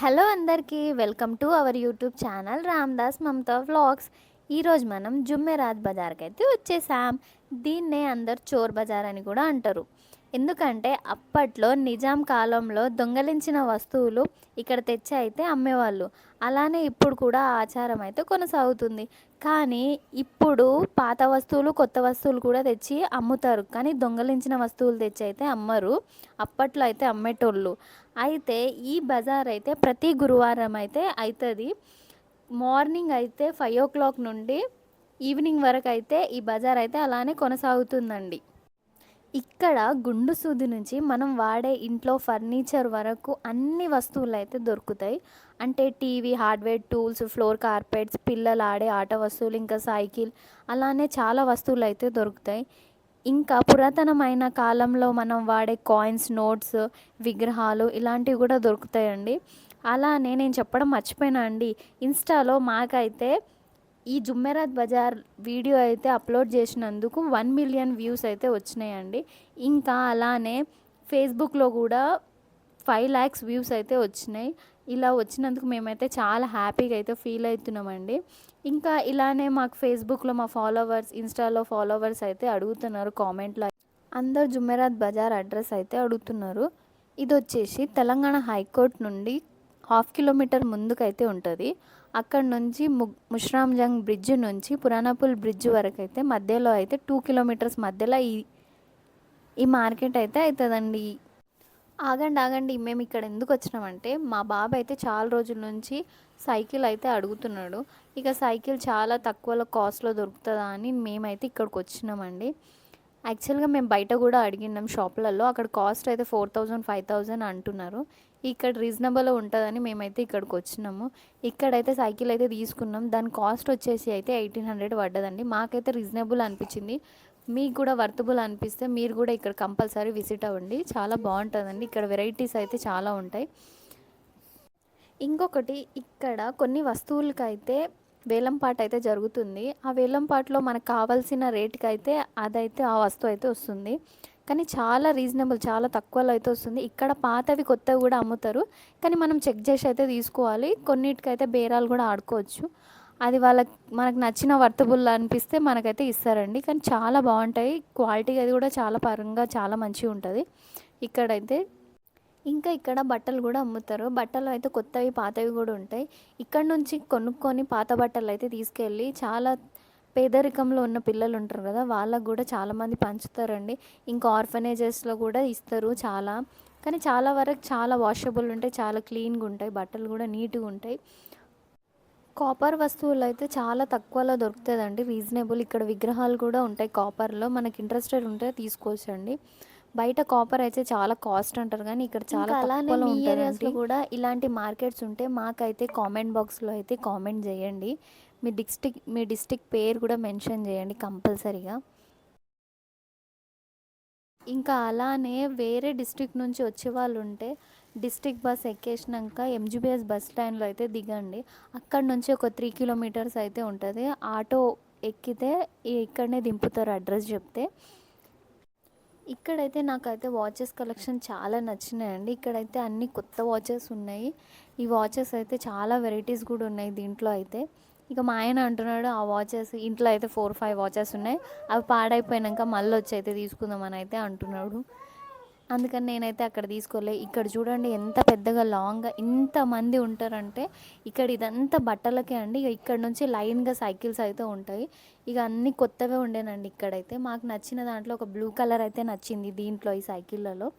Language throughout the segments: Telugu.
హలో అందరికీ welcome to our YouTube channel Ramdas Mamata vlogs. ఈరోజు మనం జుమ్మెరాత్ బజార్కి అయితే వచ్చేసాం. దీన్నే అందరు చోర్ బజార్ అని కూడా అంటారు. ఎందుకంటే అప్పట్లో నిజాం కాలంలో దొంగలించిన వస్తువులు ఇక్కడ తెచ్చి అయితే అమ్మేవాళ్ళు. అలానే ఇప్పుడు కూడా ఆచారం అయితే కొనసాగుతుంది. కానీ ఇప్పుడు పాత వస్తువులు కొత్త వస్తువులు కూడా తెచ్చి అమ్ముతారు. కానీ దొంగలించిన వస్తువులు తెచ్చి అయితే అమ్మరు. అప్పట్లో అయితే అమ్మేటోళ్ళు. అయితే ఈ బజార్ అయితే ప్రతి గురువారం అయితే అవుతుంది మార్నింగ్ అయితే ఫైవ్ ఓ క్లాక్ నుండి ఈవినింగ్ వరకు అయితే ఈ బజార్ అయితే అలానే కొనసాగుతుందండి. ఇక్కడ గుండు సూది నుంచి మనం వాడే ఇంట్లో ఫర్నిచర్ వరకు అన్ని వస్తువులు అయితే దొరుకుతాయి. అంటే TV hardware tools floor carpets పిల్లలు ఆడే ఆట వస్తువులు ఇంకా సైకిల్ అలానే చాలా వస్తువులు అయితే దొరుకుతాయి. ఇంకా పురాతనమైన కాలంలో మనం వాడే కాయిన్స్ నోట్స్ విగ్రహాలు ఇలాంటివి కూడా దొరుకుతాయండి. అలానే నేను చెప్పడం మర్చిపోయినా అండి. ఇన్స్టాలో మాకైతే ఈ జుమ్మెరాత్ బజార్ వీడియో అయితే అప్లోడ్ చేసినందుకు వన్ మిలియన్ వ్యూస్ అయితే వచ్చినాయండి. ఇంకా అలానే ఫేస్బుక్లో కూడా ఫైవ్ ల్యాక్స్ వ్యూస్ అయితే వచ్చినాయి. ఇలా వచ్చినందుకు మేమైతే చాలా హ్యాపీగా అయితే ఫీల్ అవుతున్నామండి. ఇంకా ఇలానే మాకు ఫేస్బుక్లో మా ఫాలోవర్స్ ఇన్స్టాలో ఫాలోవర్స్ అయితే అడుగుతున్నారు కామెంట్లో. అందరు జుమ్మెరాత్ బజార్ అడ్రస్ అయితే అడుగుతున్నారు. ఇది వచ్చేసి తెలంగాణ హైకోర్టు నుండి హాఫ్ కిలోమీటర్ ముందుకైతే ఉంటుంది. అక్కడ నుంచి ము ముష్రాంజంగ్ బ్రిడ్జ్ నుంచి పురాణపుల్ బ్రిడ్జ్ వరకు అయితే మధ్యలో అయితే టూ కిలోమీటర్స్ మధ్యలో ఈ ఈ మార్కెట్ అయితే అవుతుందండి ఆగండి ఆగండి. మేము ఇక్కడ ఎందుకు వచ్చినామంటే మా బాబు అయితే చాలా రోజుల నుంచి సైకిల్ అయితే అడుగుతున్నాడు. ఇక సైకిల్ చాలా తక్కువలో కాస్ట్లో దొరుకుతుందా అని మేమైతే ఇక్కడికి వచ్చినామండి. యాక్చువల్గా మేము బయట కూడా అడిగినాం షాపులలో. అక్కడ కాస్ట్ అయితే ఫోర్ థౌజండ్ ఫైవ్ థౌజండ్ అంటున్నారు. ఇక్కడ రీజనబుల్ ఉంటుందని మేమైతే ఇక్కడికి వచ్చినాము. ఇక్కడైతే సైకిల్ అయితే తీసుకున్నాం. దాని కాస్ట్ వచ్చేసి అయితే ఎయిటీన్ హండ్రెడ్ పడ్డదండి. మాకైతే రీజనబుల్ అనిపించింది. మీకు కూడా వర్తబుల్ అనిపిస్తే మీరు కూడా ఇక్కడ కంపల్సరీ విజిట్ అవ్వండి. చాలా బాగుంటుందండి. ఇక్కడ వెరైటీస్ అయితే చాలా ఉంటాయి. ఇంకొకటి ఇక్కడ కొన్ని వస్తువులకైతే వేలం పాట అయితే జరుగుతుంది. ఆ వేలంపాటలో మనకు కావాల్సిన రేట్కి అయితే అదైతే ఆ వస్తువు అయితే వస్తుంది. కానీ చాలా రీజనబుల్ చాలా తక్కువలో అయితే వస్తుంది. ఇక్కడ పాతవి కొత్తవి కూడా అమ్ముతారు. కానీ మనం చెక్ చేసి అయితే తీసుకోవాలి. కొన్నిటికైతే బేరాలు కూడా ఆడుకోవచ్చు. అది వాళ్ళకి మనకు నచ్చిన వర్తబుల్ అనిపిస్తే మనకైతే ఇస్తారండి. కానీ చాలా బాగుంటాయి. క్వాలిటీ అది కూడా చాలా పరంగా చాలా మంచిగా ఉంటుంది. ఇక్కడైతే ఇంకా ఇక్కడ బట్టలు కూడా అమ్ముతారు. బట్టలు అయితే కొత్తవి పాతవి కూడా ఉంటాయి. ఇక్కడ నుంచి కొనుక్కొని పాత బట్టలు అయితే తీసుకెళ్ళి చాలా పేదరికంలో ఉన్న పిల్లలు ఉంటారు కదా వాళ్ళకు కూడా చాలామంది పంచుతారండి. ఇంకా ఆర్ఫనేజెస్లో కూడా ఇస్తారు చాలా. కానీ చాలా వరకు చాలా వాషబుల్ ఉంటాయి చాలా క్లీన్గా ఉంటాయి. బట్టలు కూడా నీట్గా ఉంటాయి. కాపర్ వస్తువులు అయితే చాలా తక్కువలో దొరుకుతుందండి రీజనబుల్ ఇక్కడ విగ్రహాలు కూడా ఉంటాయి. కాపర్లో మనకి ఇంట్రెస్టెడ్ ఉంటే తీసుకోవచ్చండి. బయట కాపర్ అయితే చాలా కాస్ట్ అంటారు కానీ ఇక్కడ చాలా అలానే మీ కూడా ఇలాంటి మార్కెట్స్ ఉంటే మాకైతే కామెంట్ బాక్స్లో అయితే కామెంట్ చేయండి. మీ డిస్టిక్ మీ డిస్టిక్ పేరు కూడా మెన్షన్ చేయండి కంపల్సరీగా. ఇంకా అలానే వేరే డిస్టిక్ నుంచి వచ్చే వాళ్ళు ఉంటే డిస్టిక్ బస్ ఎక్కేసినాక ఎంజీబీఎస్ బస్ స్టాండ్లో అయితే దిగండి. అక్కడ నుంచి ఒక త్రీ కిలోమీటర్స్ అయితే ఉంటుంది. ఆటో ఎక్కితే ఇక్కడనే దింపుతారు అడ్రస్ చెప్తే. ఇక్కడైతే నాకైతే వాచెస్ కలెక్షన్ చాలా నచ్చినాయండి. ఇక్కడైతే అన్ని కొత్త వాచెస్ ఉన్నాయి. ఈ వాచెస్ అయితే చాలా వెరైటీస్ కూడా ఉన్నాయి దీంట్లో అయితే. ఇక మా ఆయన అంటున్నాడు ఆ వాచెస్ ఇంట్లో అయితే ఫోర్ ఫైవ్ వాచెస్ ఉన్నాయి. అవి పాడైపోయినాక మళ్ళీ వచ్చి అయితే తీసుకుందామని అయితే అంటున్నాడు. అందుకని నేనైతే అక్కడ తీసుకోలే. ఇక్కడ చూడండి ఎంత పెద్దగా లాంగ్గా ఇంతమంది ఉంటారంటే ఇక్కడ ఇదంతా బట్టలకే అండి. ఇక ఇక్కడ నుంచి లైన్గా సైకిల్స్ అయితే ఉంటాయి. ఇక అన్ని కొత్తవే ఉండేనండి ఇక్కడైతే. మాకు నచ్చిన దాంట్లో ఒక బ్లూ కలర్ అయితే నచ్చింది దీంట్లో ఈ సైకిళ్ళలో.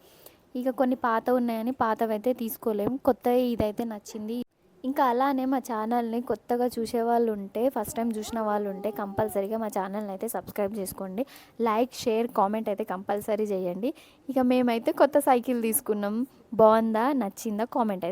ఇక కొన్ని పాత ఉన్నాయని పాతవి అయితే తీసుకోలేము. కొత్తవి ఇదైతే నచ్చింది. ఇంకా అలానే మా ఛానల్ని కొత్తగా చూసే వాళ్ళు ఉంటే ఫస్ట్ టైం చూసిన వాళ్ళు ఉంటే కంపల్సరీగా మా ఛానల్ని అయితే సబ్స్క్రైబ్ చేసుకోండి. లైక్ షేర్ కామెంట్ అయితే కంపల్సరీ చేయండి. ఇక మేమైతే కొత్త సైకిల్ తీసుకున్నాం. బాగుందా? నచ్చిందా? కామెంట్ అయితే